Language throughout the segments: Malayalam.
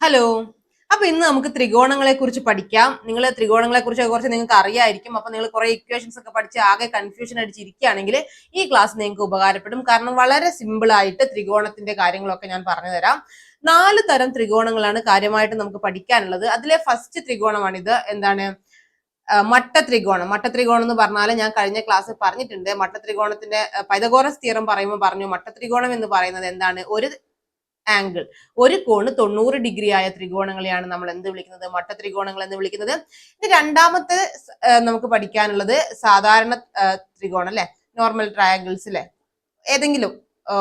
ഹലോ അപ്പൊ ഇന്ന് നമുക്ക് ത്രികോണങ്ങളെ കുറിച്ച് പഠിക്കാം. നിങ്ങൾ ത്രികോണങ്ങളെ കുറിച്ച് കുറച്ച് നിങ്ങൾക്ക് അറിയായിരിക്കും. അപ്പൊ നിങ്ങൾ കുറെ ഇക്വേഷൻസ് ഒക്കെ പഠിച്ച് ആകെ കൺഫ്യൂഷൻ അടിച്ചിരിക്കുകയാണെങ്കിൽ ഈ ക്ലാസ് നിങ്ങൾക്ക് ഉപകാരപ്പെടും. കാരണം വളരെ സിമ്പിൾ ആയിട്ട് ത്രികോണത്തിന്റെ കാര്യങ്ങളൊക്കെ ഞാൻ പറഞ്ഞു തരാം. നാല് തരം ത്രികോണങ്ങളാണ് കാര്യമായിട്ട് നമുക്ക് പഠിക്കാനുള്ളത്. അതിലെ ഫസ്റ്റ് ത്രികോണമാണിത്. എന്താണ്? മട്ട ത്രികോണം. മട്ട ത്രികോണം എന്ന് പറഞ്ഞാൽ ഞാൻ കഴിഞ്ഞ ക്ലാസ്സിൽ പറഞ്ഞിട്ടുണ്ട്. മട്ട ത്രികോണത്തിന്റെ പൈതഗോറസ് തിയറം പറയുമ്പോൾ പറഞ്ഞു മട്ട ത്രികോണം എന്ന് പറയുന്നത് എന്താണ്? ഒരു ആംഗിൾ ഒരു കോണ് തൊണ്ണൂറ് ഡിഗ്രി ആയ ത്രികോണങ്ങളെയാണ് നമ്മൾ എന്ത് വിളിക്കുന്നത്? മട്ട ത്രികോണങ്ങൾ എന്ന് വിളിക്കുന്നത്. ഇനി രണ്ടാമത്തെ നമുക്ക് പഠിക്കാനുള്ളത് സാധാരണ ത്രികോണം അല്ലെ? നോർമൽ ട്രയാങ്കിൾസ് അല്ലെ ഏതെങ്കിലും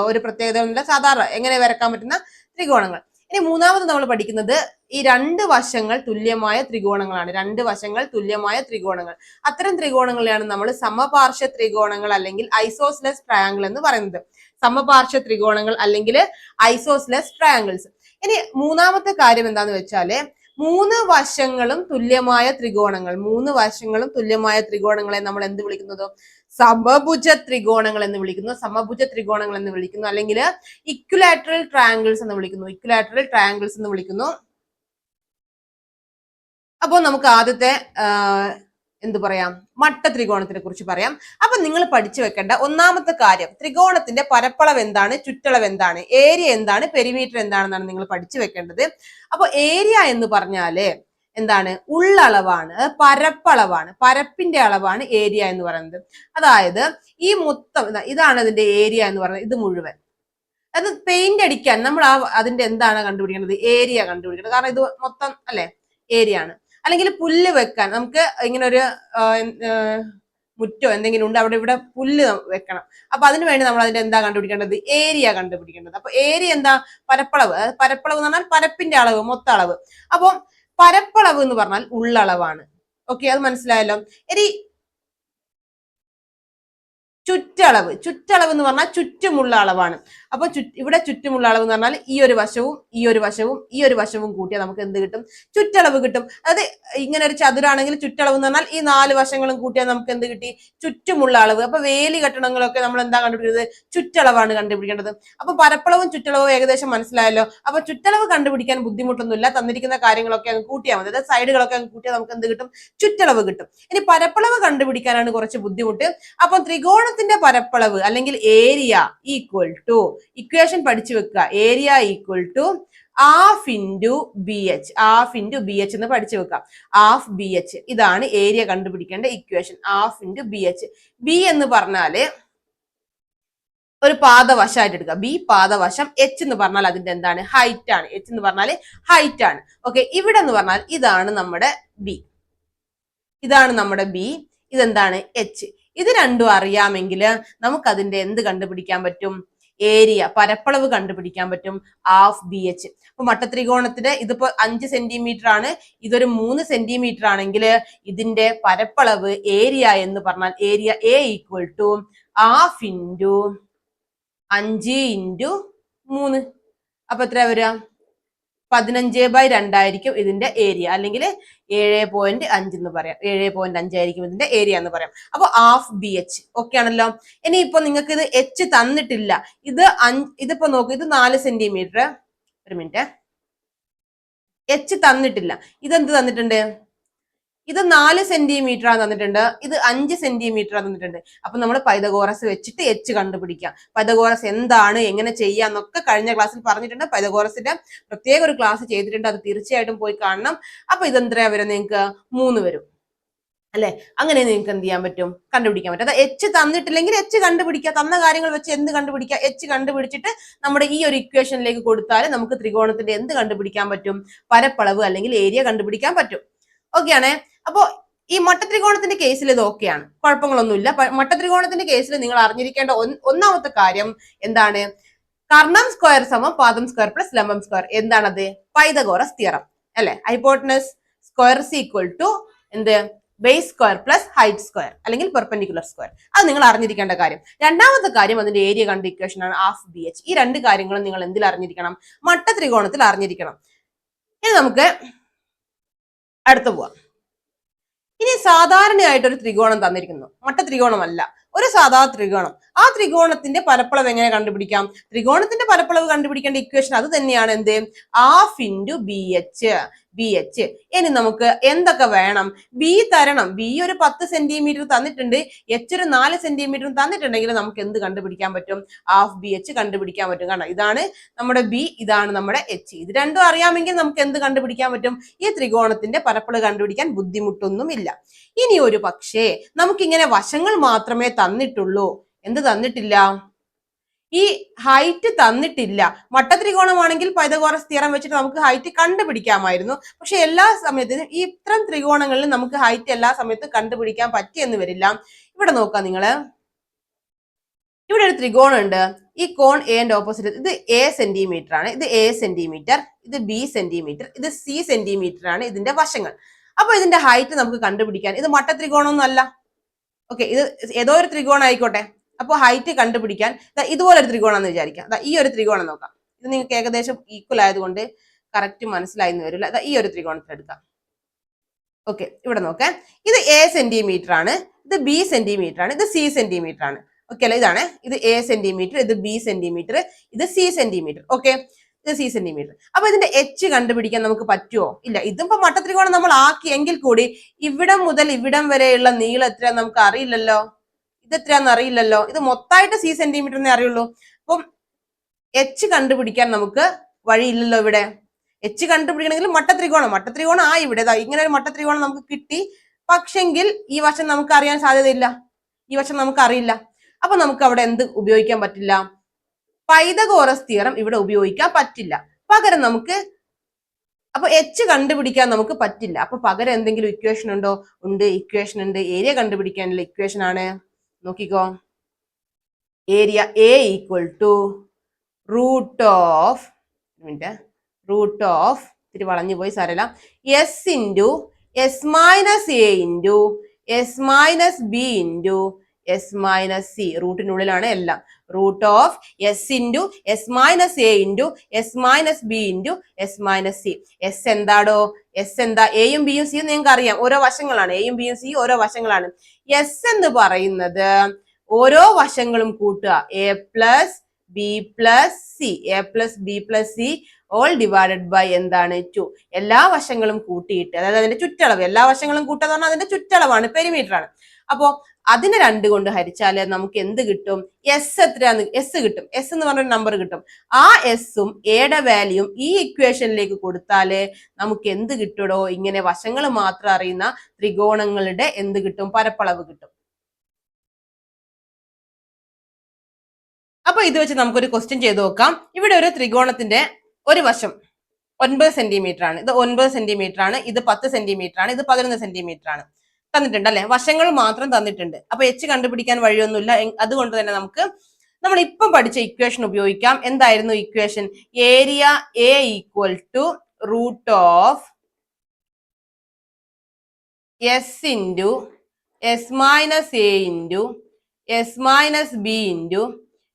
ഒരു പ്രത്യേകത സാധാരണ എങ്ങനെ വരക്കാൻ പറ്റുന്ന ത്രികോണങ്ങൾ. ഇനി മൂന്നാമത് നമ്മൾ പഠിക്കുന്നത് ഈ രണ്ട് വശങ്ങൾ തുല്യമായ ത്രികോണങ്ങളാണ്. രണ്ട് വശങ്ങൾ തുല്യമായ ത്രികോണങ്ങൾ. അത്തരം ത്രികോണങ്ങളെയാണ് നമ്മൾ സമപാർശ്വ ത്രികോണങ്ങൾ അല്ലെങ്കിൽ ഐസോസ്ലെസ് ട്രയാങ്കിൾ എന്ന് പറയുന്നത്. സമപാർശ്വ ത്രികോണങ്ങൾ അല്ലെങ്കിൽ ഐസോസ്ലെസ് ട്രയാങ്കിൾസ്. ഇനി മൂന്നാമത്തെ കാര്യം എന്താന്ന് വെച്ചാൽ മൂന്ന് വശങ്ങളും തുല്യമായ ത്രികോണങ്ങൾ മൂന്ന് വശങ്ങളും തുല്യമായ ത്രികോണങ്ങളെ നമ്മൾ എന്ത് വിളിക്കുന്നത്? സമഭുജ ത്രികോണങ്ങൾ എന്ന് വിളിക്കുന്നു. സമഭുജ ത്രികോണങ്ങൾ എന്ന് വിളിക്കുന്നു. അല്ലെങ്കിൽ ഇക്വലാറ്ററൽ ട്രയാങ്കിൾസ് എന്ന് വിളിക്കുന്നു. ഇക്വലാറ്ററൽ ട്രയാങ്കിൾസ് എന്ന് വിളിക്കുന്നു. അപ്പോൾ നമുക്ക് ആദ്യത്തെ എന്ത് പറയാം? മട്ട ത്രികോണത്തിനെ കുറിച്ച് പറയാം. അപ്പൊ നിങ്ങൾ പഠിച്ചു വെക്കേണ്ട ഒന്നാമത്തെ കാര്യം ത്രികോണത്തിന്റെ പരപ്പളവ് എന്താണ് ചുറ്റളവ് എന്താണ് ഏരിയ എന്താണ് പെരിമീറ്റർ എന്താണെന്നാണ് നിങ്ങൾ പഠിച്ചു വെക്കേണ്ടത്. അപ്പൊ ഏരിയ എന്ന് പറഞ്ഞാൽ എന്താണ്? ഉള്ളളവാണ് പരപ്പളവാണ് പരപ്പിന്റെ അളവാണ് ഏരിയ എന്ന് പറയുന്നത്. അതായത് ഈ മൊത്തം ഇതാണ് അതിന്റെ ഏരിയ എന്ന് പറയുന്നത് ഇത് മുഴുവൻ. അത് പെയിന്റ് അടിക്കാൻ നമ്മൾ ആ അതിന്റെ എന്താണ് കണ്ടുപിടിക്കേണ്ടത്? ഏരിയ കണ്ടുപിടിക്കേണ്ടത്. കാരണം ഇത് മൊത്തം അല്ലെ? ഏരിയ ആണ്. അല്ലെങ്കിൽ പുല്ല് വെക്കാൻ. നമുക്ക് ഇങ്ങനെ ഒരു മുറ്റോ എന്തെങ്കിലും ഉണ്ട് അവിടെ ഇവിടെ പുല്ല് വെക്കണം. അപ്പൊ അതിനു വേണ്ടി നമ്മൾ അതിന്റെ എന്താ കണ്ടുപിടിക്കേണ്ടത്? ഏരിയ കണ്ടുപിടിക്കേണ്ടത്. അപ്പൊ ഏരിയ എന്താ? പരപ്പളവ്. പരപ്പളവ് എന്ന് പറഞ്ഞാൽ പരപ്പിന്റെ അളവ് മൊത്ത അളവ്. അപ്പൊ പരപ്പളവ് എന്ന് പറഞ്ഞാൽ ഉള്ളളവാണ്. ഓക്കെ അത് മനസ്സിലായല്ലോ? ഇനി ചുറ്റളവ്. ചുറ്റളവ് എന്ന് പറഞ്ഞാൽ ചുറ്റുമുള്ള അളവാണ്. അപ്പൊ ഇവിടെ ചുറ്റുമുള്ള അളവ് എന്ന് പറഞ്ഞാൽ ഈ ഒരു വശവും ഈ ഒരു വശവും ഈ ഒരു വശവും കൂട്ടിയാൽ നമുക്ക് എന്ത് കിട്ടും? ചുറ്റളവ് കിട്ടും. അതായത് ഇങ്ങനെ ഒരു ചതുരാണെങ്കിൽ ചുറ്റളവ് എന്ന് പറഞ്ഞാൽ ഈ നാല് വശങ്ങളും കൂട്ടിയാൽ നമുക്ക് എന്ത് കിട്ടി? ചുറ്റുമുള്ള അളവ്. അപ്പൊ വേലി കെട്ടണങ്ങളൊക്കെ നമ്മൾ എന്താ കണ്ടുപിടിക്കുന്നത്? ചുറ്റളവാണ് കണ്ടുപിടിക്കേണ്ടത്. അപ്പൊ പരപ്പളവും ചുറ്റളവും ഏകദേശം മനസ്സിലായല്ലോ. അപ്പൊ ചുറ്റളവ് കണ്ടുപിടിക്കാൻ ബുദ്ധിമുട്ടൊന്നുമില്ല. തന്നിരിക്കുന്ന കാര്യങ്ങളൊക്കെ അങ്ങ് കൂട്ടിയാൽ മതി. അതായത് സൈഡുകളൊക്കെ അങ്ങ് കൂട്ടിയാൽ നമുക്ക് എന്ത് കിട്ടും? ചുറ്റളവ് കിട്ടും. ഇനി പരപ്പളവ് കണ്ടുപിടിക്കാനാണ് കുറച്ച് ബുദ്ധിമുട്ട്. അപ്പൊ ത്രികോണത്തിന്റെ പരപ്പളവ് അല്ലെങ്കിൽ ഏരിയ ഈക്വൽ ടു ഇക്വേഷൻ പഠിച്ചു വെക്കുക. Area equal to half into B H half into B H എന്ന് പഠിച്ചു വെക്കാം ഹാഫ് ബി എച്ച് ഇതാണ് area കണ്ടുപിടിക്കേണ്ട equation half into B H B എന്ന് പറഞ്ഞാൽ ഒരു പാദവശമായിട്ട് എടുക്കുക. ബി പാദവശം എച്ച് എന്ന് പറഞ്ഞാൽ അതിന്റെ എന്താണ്? ഹൈറ്റ് ആണ്. എച്ച് എന്ന് പറഞ്ഞാൽ ഹൈറ്റ് ആണ്. ഓക്കെ ഇവിടെ എന്ന് പറഞ്ഞാൽ ഇതാണ് നമ്മുടെ ബി ഇതാണ് നമ്മുടെ ബി ഇതെന്താണ്? എച്ച് ഇത് രണ്ടും അറിയാമെങ്കിൽ നമുക്ക് അതിന്റെ എന്ത് കണ്ടുപിടിക്കാൻ പറ്റും? ഏരിയ പരപ്പളവ് കണ്ടുപിടിക്കാൻ പറ്റും ഹാഫ് ബി എച്ച് അപ്പൊ മട്ടത്രികോണത്തിന്റെ ഇതിപ്പോ അഞ്ച് സെന്റിമീറ്റർ ആണ്. ഇതൊരു മൂന്ന് സെന്റിമീറ്റർ ആണെങ്കിൽ ഇതിന്റെ പരപ്പളവ് ഏരിയ എന്ന് പറഞ്ഞാൽ area A equal to half into അഞ്ച് ഇന്റു മൂന്ന്. അപ്പൊ എത്ര വരിക? പതിനഞ്ച് ബൈ രണ്ടായിരിക്കും ഇതിന്റെ ഏരിയ അല്ലെങ്കിൽ ഏഴ് പോയിന്റ് അഞ്ച് എന്ന് പറയാം. ഏഴ് പോയിന്റ് അഞ്ചായിരിക്കും ഇതിന്റെ ഏരിയ എന്ന് പറയാം. അപ്പൊ ഹാഫ് ബി എച്ച് ഓക്കെ ആണല്ലോ? ഇനി ഇപ്പൊ നിങ്ങൾക്ക് ഇത് എച്ച് തന്നിട്ടില്ല. ഇത് അഞ്ച് ഇതിപ്പോ നോക്കൂ ഇത് നാല് സെന്റിമീറ്റർ ഒരു മിനിറ്റ് എച്ച് തന്നിട്ടില്ല. ഇതെന്ത് തന്നിട്ടുണ്ട്? ഇത് നാല് സെന്റിമീറ്റർ ആണ് തന്നിട്ടുണ്ട്. ഇത് അഞ്ച് സെന്റിമീറ്റർ ആണ് തന്നിട്ടുണ്ട്. അപ്പൊ നമ്മൾ പൈതഗോറസ് വെച്ചിട്ട് എച്ച് കണ്ടുപിടിക്കാം. പൈതഗോറസ് എന്താണ് എങ്ങനെ ചെയ്യാന്നൊക്കെ കഴിഞ്ഞ ക്ലാസ്സിൽ പറഞ്ഞിട്ടുണ്ട്. പൈതഗോറസിന്റെ പ്രത്യേക ഒരു ക്ലാസ് ചെയ്തിട്ടുണ്ട്. അത് തീർച്ചയായിട്ടും പോയി കാണണം. അപ്പൊ ഇതെന്തരാ വരും നിങ്ങൾക്ക്? മൂന്ന് വരും. അല്ലെ? അങ്ങനെ നിങ്ങൾക്ക് എന്ത് ചെയ്യാൻ പറ്റും? കണ്ടുപിടിക്കാൻ പറ്റും. അത് എച്ച് തന്നിട്ടില്ലെങ്കിൽ എച്ച് കണ്ടുപിടിക്കുക തന്ന കാര്യങ്ങൾ വെച്ച് എന്ത് കണ്ടുപിടിക്കുക എച്ച് കണ്ടുപിടിച്ചിട്ട് നമ്മുടെ ഈ ഒരു ഇക്വേഷനിലേക്ക് കൊടുത്താൽ നമുക്ക് ത്രികോണത്തിന്റെ എന്ത് കണ്ടുപിടിക്കാൻ പറ്റും? പരപ്പളവ് അല്ലെങ്കിൽ ഏരിയ കണ്ടുപിടിക്കാൻ പറ്റും. ഓക്കെ ആണേ അപ്പോ ഈ മട്ടത്രികോണത്തിന്റെ കേസിൽ ഇത് ഓക്കെയാണ് കുഴപ്പങ്ങളൊന്നുമില്ല. മട്ടത്രികോണത്തിന്റെ കേസിൽ നിങ്ങൾ അറിഞ്ഞിരിക്കേണ്ട ഒന്നാമത്തെ കാര്യം എന്താണ്? കർണം സ്ക്വയർ സമം പാദം സ്ക്വയർ പ്ലസ് ലംബം സ്ക്വയർ എന്താണത്? പൈതഗോറസ് തിയറം അല്ലെ? ഹൈപ്പോട്ടനസ് സ്ക്വയർ ഈക്വൽ ടു എന്ത്? Base square plus height square അല്ലെങ്കിൽ പെർപെൻഡിക്കുലർ സ്ക്വയർ അത് നിങ്ങൾ അറിഞ്ഞിരിക്കേണ്ട കാര്യം. രണ്ടാമത്തെ കാര്യം അതിന്റെ ഏരിയ കണ്ട ഇക്വേഷൻ ആണ് ഹാഫ് ബി എച്ച് ഈ രണ്ട് കാര്യങ്ങളും നിങ്ങൾ എന്തിൽ അറിഞ്ഞിരിക്കണം? മട്ട ത്രികോണത്തിൽ അറിഞ്ഞിരിക്കണം. ഇനി നമുക്ക് അടുത്ത് പോവാം. ഇനി സാധാരണയായിട്ട് ഒരു ത്രികോണം തന്നിരിക്കുന്നു. മട്ട ത്രികോണമല്ല. ഒരു സാധാ ത്രികോണം. ആ ത്രികോണത്തിന്റെ പരപ്പളവ് എങ്ങനെ കണ്ടുപിടിക്കാം? ത്രികോണത്തിന്റെ പരപ്പളവ് കണ്ടുപിടിക്കേണ്ട ഇക്വേഷൻ അത് തന്നെയാണ് എന്ത്? Half into B H B H ഇനി നമുക്ക് എന്തൊക്കെ വേണം? ബി തരണം. ബി ഒരു പത്ത് സെന്റിമീറ്റർ തന്നിട്ടുണ്ട്. എച്ച് ഒരു നാല് സെന്റിമീറ്റർ തന്നിട്ടുണ്ടെങ്കിൽ നമുക്ക് എന്ത് കണ്ടുപിടിക്കാൻ പറ്റും? ഹാഫ് ബി എച്ച് കണ്ടുപിടിക്കാൻ പറ്റും. കാരണം ഇതാണ് നമ്മുടെ ബി ഇതാണ് നമ്മുടെ എച്ച് ഇത് രണ്ടും അറിയാമെങ്കിൽ നമുക്ക് എന്ത് കണ്ടുപിടിക്കാൻ പറ്റും? ഈ ത്രികോണത്തിന്റെ പരപ്പളവ് കണ്ടുപിടിക്കാൻ ബുദ്ധിമുട്ടൊന്നുമില്ല. ഇനി ഒരു പക്ഷേ നമുക്കിങ്ങനെ വശങ്ങൾ മാത്രമേ തന്നിട്ടുള്ളൂ. എന്ത് തന്നിട്ടില്ല? ഈ ഹൈറ്റ് തന്നിട്ടില്ല. മട്ടത്രികോണമാണെങ്കിൽ പൈതഗോറസ് തിയറം വെച്ചിട്ട് നമുക്ക് ഹൈറ്റ് കണ്ടുപിടിക്കാമായിരുന്നു. പക്ഷെ എല്ലാ സമയത്തിനും ഈ ഇത്തരം ത്രികോണങ്ങളിൽ നമുക്ക് ഹൈറ്റ് എല്ലാ സമയത്തും കണ്ടുപിടിക്കാൻ പറ്റിയെന്ന് വരില്ല. ഇവിടെ നോക്കാം നിങ്ങൾ. ഇവിടെ ഒരു ത്രികോണം ഉണ്ട് ഈ കോൺ എന്റെ ഓപ്പോസിറ്റ് ഇത് എ സെന്റിമീറ്റർ ആണ്. ഇത് എ സെന്റിമീറ്റർ ഇത് ബി സെന്റിമീറ്റർ ഇത് സി സെന്റിമീറ്റർ ആണ് ഇതിന്റെ വശങ്ങൾ. അപ്പൊ ഇതിന്റെ ഹൈറ്റ് നമുക്ക് കണ്ടുപിടിക്കാൻ. ഇത് മട്ട ത്രികോണമൊന്നും അല്ല ഓക്കെ ഇത് ഏതോ ഒരു ത്രികോണം ആയിക്കോട്ടെ. അപ്പോൾ ഹൈറ്റ് കണ്ടുപിടിക്കാൻ ഇതുപോലെ ഒരു ത്രികോണം എന്ന് വിചാരിക്കാം ഈ ഒരു ത്രികോണം നോക്കാം. ഇത് നിങ്ങൾക്ക് ഏകദേശം ഈക്വൽ ആയതുകൊണ്ട് കറക്റ്റ് മനസ്സിലായി എന്ന് വരില്ല. ഈ ഒരു ത്രികോണത്തിൽ എടുക്കാം. ഓക്കെ ഇവിടെ നോക്കാം. ഇത് എ സെന്റിമീറ്റർ ആണ്. ഇത് ബി സെന്റിമീറ്റർ ആണ്. ഇത് സി സെന്റിമീറ്റർ ആണ്. ഓക്കെ അല്ലേ? ഇതാണ്. ഇത് എ സെന്റിമീറ്റർ ഇത് ബി സെന്റിമീറ്റർ ഇത് C centimetre okay C centimetre അപ്പൊ ഇതിന്റെ എച്ച് കണ്ടുപിടിക്കാൻ നമുക്ക് പറ്റുമോ ഇല്ല. ഇതിപ്പോ മട്ടത്രികോണം നമ്മൾ ആക്കി എങ്കിൽ കൂടി ഇവിടം മുതൽ ഇവിടം വരെയുള്ള നീളം എത്ര നമുക്ക് അറിയില്ലല്ലോ. ഇത് എത്രയാന്ന് അറിയില്ലല്ലോ. ഇത് മൊത്തമായിട്ട് സി സെന്റിമീറ്ററിനെ അറിയുള്ളൂ. അപ്പം എച്ച് കണ്ടുപിടിക്കാൻ നമുക്ക് വഴിയില്ലല്ലോ ഇവിടെ. എച്ച് കണ്ടുപിടിക്കണമെങ്കിൽ മട്ടത്രികോണം മട്ടത്രികോണം ആ ഇവിടെ. ഇങ്ങനെ ഒരു മട്ടത്രികോണം നമുക്ക് കിട്ടി. പക്ഷെങ്കിൽ ഈ വശം നമുക്ക് അറിയാൻ സാധ്യതയില്ല. ഈ വശം നമുക്ക് അറിയില്ല. അപ്പൊ നമുക്ക് അവിടെ എന്ത് ഉപയോഗിക്കാൻ പറ്റില്ല? പൈതഗോറസ് തിയറം ഇവിടെ ഉപയോഗിക്കാൻ പറ്റില്ല. പകരം നമുക്ക് അപ്പൊ എച്ച് കണ്ടുപിടിക്കാൻ നമുക്ക് പറ്റില്ല. അപ്പൊ പകരം എന്തെങ്കിലും ഇക്വേഷൻ ഉണ്ടോ? ഉണ്ട് ഇക്വേഷൻ ഉണ്ട്. ഏരിയ കണ്ടുപിടിക്കാനുള്ള ഇക്വേഷൻ ആണ്. നോക്കിക്കോ. Area A equal to root of root of ഇത്തിരി വളഞ്ഞു പോയി സാരല്ല S into S minus A into S minus B into S minus C റൂട്ടിനുള്ളിലാണ് എല്ലാം. Root of S into S minus A into S minus B into S minus C S എന്താടോ? എസ് എന്താ? എയും ബിയും സിയും നിങ്ങൾക്ക് അറിയാം. ഓരോ വശങ്ങളാണ്. എയും ബിയും സിയും ഓരോ വശങ്ങളാണ്. എസ് എന്ന് പറയുന്നത് ഓരോ വശങ്ങളും കൂട്ടുക. A plus B plus C A plus B plus C all divided by എന്താണ്? ടു എല്ലാ വശങ്ങളും കൂട്ടിയിട്ട് അതായത് അതിന്റെ ചുറ്റളവ് എല്ലാ വശങ്ങളും കൂട്ടുക എന്ന് പറഞ്ഞാൽ അതിന്റെ ചുറ്റളവാണ് പെരിമീറ്റർ ആണ്. അപ്പോ അതിനെ രണ്ട് കൊണ്ട് ഹരിച്ചാൽ നമുക്ക് എന്ത് കിട്ടും? എസ് എത്രയാന്ന് എസ് കിട്ടും. എസ് എന്ന് പറഞ്ഞൊരു നമ്പർ കിട്ടും. ആ എസും എയുടെ വാല്യൂം ഈ ഇക്വേഷനിലേക്ക് കൊടുത്താൽ നമുക്ക് എന്ത് കിട്ടുടോ? ഇങ്ങനെ വശങ്ങൾ മാത്രം അറിയുന്ന ത്രികോണങ്ങളുടെ എന്ത് കിട്ടും? പരപ്പളവ് കിട്ടും. അപ്പൊ ഇത് വെച്ച് നമുക്കൊരു ക്വസ്റ്റ്യൻ ചെയ്ത് നോക്കാം. ഇവിടെ ഒരു ത്രികോണത്തിന്റെ ഒരു വശം ഒൻപത് സെന്റിമീറ്റർ ആണ്. ഇത് ഒൻപത് സെന്റിമീറ്റർ ആണ്. ഇത് പത്ത് സെന്റിമീറ്റർ ആണ്. ഇത് പതിനൊന്ന് സെന്റിമീറ്റർ ആണ്. തന്നിട്ടുണ്ട് അല്ലെ വശങ്ങൾ മാത്രം തന്നിട്ടുണ്ട്. അപ്പൊ എച്ച് കണ്ടുപിടിക്കാൻ വഴിയൊന്നുമില്ല. അതുകൊണ്ട് തന്നെ നമുക്ക് നമ്മൾ ഇപ്പം പഠിച്ച ഇക്വേഷൻ ഉപയോഗിക്കാം. എന്തായിരുന്നു equation area A equal to root of S into S minus A into S minus B into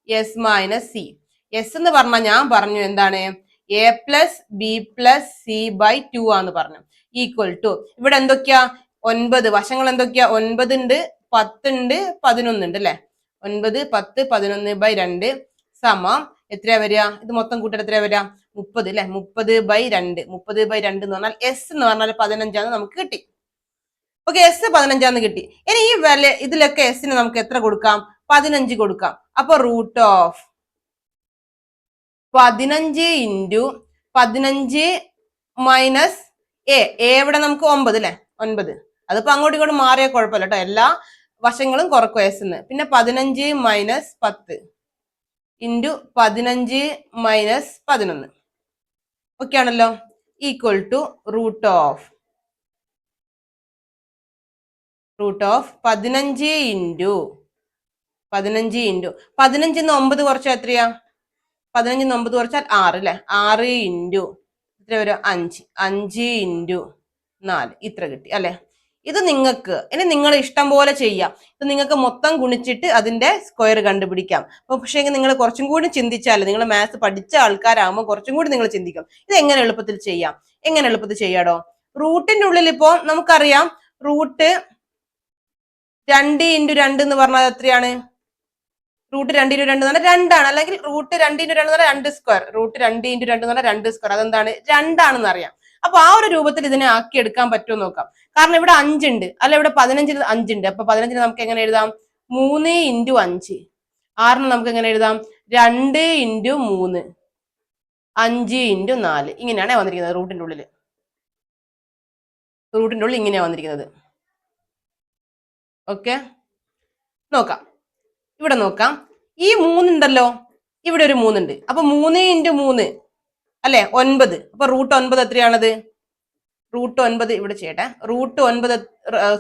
S minus C S എന്ന് പറഞ്ഞാൽ ഞാൻ പറഞ്ഞു എന്താണ്? A plus B plus C by two ആന്ന് പറഞ്ഞു. ഈക്വൽ ടു ഇവിടെ എന്തൊക്കെയാ? ഒൻപത്. വശങ്ങൾ എന്തൊക്കെയാ? ഒൻപത് ഉണ്ട് പത്തുണ്ട് പതിനൊന്നുണ്ട് അല്ലെ? ഒൻപത് പത്ത് പതിനൊന്ന് ബൈ രണ്ട് സമം. എത്രയാ വരിക? ഇത് മൊത്തം കൂട്ടിട്ട് എത്രയാ വരിക? മുപ്പത് അല്ലെ? മുപ്പത് ബൈ രണ്ട്. മുപ്പത് ബൈ രണ്ട് എന്ന് പറഞ്ഞാൽ എസ് എന്ന് പറഞ്ഞാൽ പതിനഞ്ചാന്ന് നമുക്ക് കിട്ടി. ഓക്കെ എസ് പതിനഞ്ചാന്ന് കിട്ടി. ഇനി ഈ വില ഇതിലൊക്കെ എസിന് നമുക്ക് എത്ര കൊടുക്കാം? പതിനഞ്ച് കൊടുക്കാം. അപ്പൊ റൂട്ട് ഓഫ് പതിനഞ്ച് ഇന്റു പതിനഞ്ച് മൈനസ് എ എവിടെ നമുക്ക് ഒമ്പത് അല്ലെ? ഒൻപത്. അതിപ്പോ അങ്ങോട്ടും ഇങ്ങോട്ട് മാറിയ കുഴപ്പമില്ല കേട്ടോ എല്ലാ വശങ്ങളും കുറക്കും എസ് എന്ന് പിന്നെ പതിനഞ്ച് മൈനസ് പത്ത് ഇന്റു പതിനഞ്ച് മൈനസ് പതിനൊന്ന്. ഓക്കെ ആണല്ലോ equal to root of. Root of പതിനഞ്ച് ഇന്റു പതിനഞ്ച് ഇന്റു പതിനഞ്ചിന്ന് ഒമ്പത് കുറച്ചാൽ എത്രയാ? പതിനഞ്ചിന്ന് ഒമ്പത് കുറച്ചാൽ ആറ് അല്ലെ ആറ് ഇന്റു എത്ര വരും അഞ്ച്. അഞ്ച് ഇന്റു നാല്. ഇത്ര കിട്ടി അല്ലെ? ഇത് നിങ്ങൾക്ക് ഇനി നിങ്ങൾ ഇഷ്ടം പോലെ ചെയ്യാം. ഇത് നിങ്ങൾക്ക് മൊത്തം ഗുണിച്ചിട്ട് അതിന്റെ സ്ക്വയർ കണ്ടുപിടിക്കാം. അപ്പൊ പക്ഷേ നിങ്ങൾ കുറച്ചും കൂടി ചിന്തിച്ചാൽ നിങ്ങൾ മാത്സ് പഠിച്ച ആൾക്കാരാകുമ്പോൾ കുറച്ചും കൂടി നിങ്ങൾ ചിന്തിക്കും. ഇത് എങ്ങനെ എളുപ്പത്തിൽ ചെയ്യാം? എങ്ങനെ എളുപ്പത്തിൽ ചെയ്യാടോ? റൂട്ടിന്റെ ഉള്ളിൽ ഇപ്പോ നമുക്കറിയാം റൂട്ട് രണ്ട് ഇന്റു രണ്ട് എന്ന് പറഞ്ഞാൽ എത്രയാണ്? റൂട്ട് രണ്ട് ഇന്റു രണ്ട് എന്ന് പറഞ്ഞാൽ രണ്ടാണ്. അല്ലെങ്കിൽ റൂട്ട് രണ്ട് ഇന്റു രണ്ട് എന്ന് പറഞ്ഞാൽ രണ്ട് സ്ക്വയർ റൂട്ട് രണ്ട് ഇന്റു രണ്ട് എന്ന് പറഞ്ഞാൽ രണ്ട് സ്ക്വയർ അതെന്താണ്? രണ്ടാണെന്ന് അറിയാം. അപ്പൊ ആ ഒരു രൂപത്തിൽ ഇതിനെ ആക്കി എടുക്കാൻ പറ്റുമോ നോക്കാം. കാരണം ഇവിടെ അഞ്ചുണ്ട്. അല്ല ഇവിടെ പതിനഞ്ചിന് അഞ്ചുണ്ട്. അപ്പൊ പതിനഞ്ചിന് നമുക്ക് എങ്ങനെ എഴുതാം? മൂന്ന് ഇന്റു അഞ്ച്. ആറിന് നമുക്ക് എങ്ങനെ എഴുതാം? രണ്ട് ഇന്റു മൂന്ന്. അഞ്ച് ഇന്റു നാല്. ഇങ്ങനെയാണ് വന്നിരിക്കുന്നത് റൂട്ടിന്റെ ഉള്ളിൽ റൂട്ടിന്റെ ഉള്ളിൽ ഇങ്ങനെയാണ് വന്നിരിക്കുന്നത്. ഓക്കെ? നോക്കാം. ഇവിടെ നോക്കാം. ഈ മൂന്നുണ്ടല്ലോ. ഇവിടെ ഒരു മൂന്നുണ്ട്. അപ്പൊ മൂന്ന് ഇന്റു മൂന്ന്. അല്ലെ? ഒൻപത്. അപ്പൊ റൂട്ട് ഒൻപത് എത്രയാണത്? റൂട്ട് ഒൻപത് ഇവിടെ ചെയ്യട്ടെ. റൂട്ട് ഒൻപത്